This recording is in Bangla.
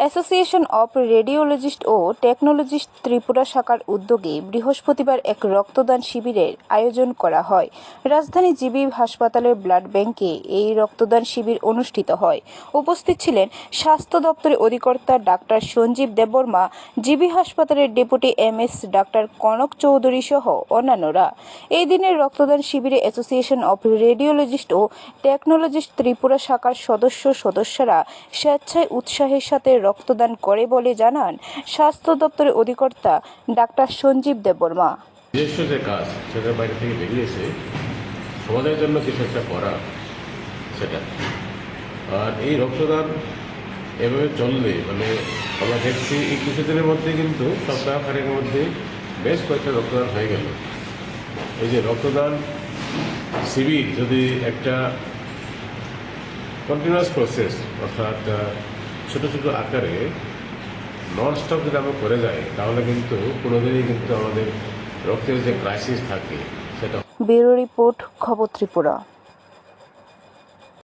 অ্যাসোসিয়েশন অব রেডিওলজিস্ট ও টেকনোলজিস্ট ত্রিপুরা শাখার উদ্যোগে বৃহস্পতিবার এক রক্তদান শিবিরের আয়োজন করা হয়। রাজধানী জিবি হাসপাতালের ব্লাড ব্যাংকে এই রক্তদান শিবির অনুষ্ঠিত হয়। উপস্থিত ছিলেন স্বাস্থ্য দপ্তরের অধিকর্তা ডাক্তার সঞ্জীব দেববর্মা, জিবি হাসপাতালের deputy M S doctor Kanak Chowdhury সহ অন্যান্যরা। এই দিনের রক্তদান শিবিরে অ্যাসোসিয়েশন অব রেডিওলজিস্ট ও টেকনোলজিস্ট ত্রিপুরা শাখার সদস্য সদস্যরা স্বেচ্ছায় উৎসাহের সাথে রক্তদান করে বলে জানান স্বাস্থ্য দপ্তরের অধিকর্তা ডাক্তার সঞ্জীব দেববর্মা। নিজস্ব যে কাজ সেটার বাইরে থেকে বেরিয়েছে সমাজের জন্য কিছু একটা করা, সেটা। আর এই রক্তদান এভাবে চললে মানে আমরা দেখছি এই কিছুদিনের মধ্যে কিন্তু সপ্তাহখানেক মধ্যে বেশ কয়েকটা রক্তদান হয়ে গেল। এই যে রক্তদান শিবির যদি একটা কন্টিনিউয়াস প্রসেস অর্থাৎ ছোটো ছোটো আকারে নন স্টপ যদি আমরা করে যাই, তাহলে কিন্তু কোনোদিনই কিন্তু আমাদের রক্তের যে ক্রাইসিস থাকে, সেটা ব্যুরো রিপোর্ট, খবর ত্রিপুরা।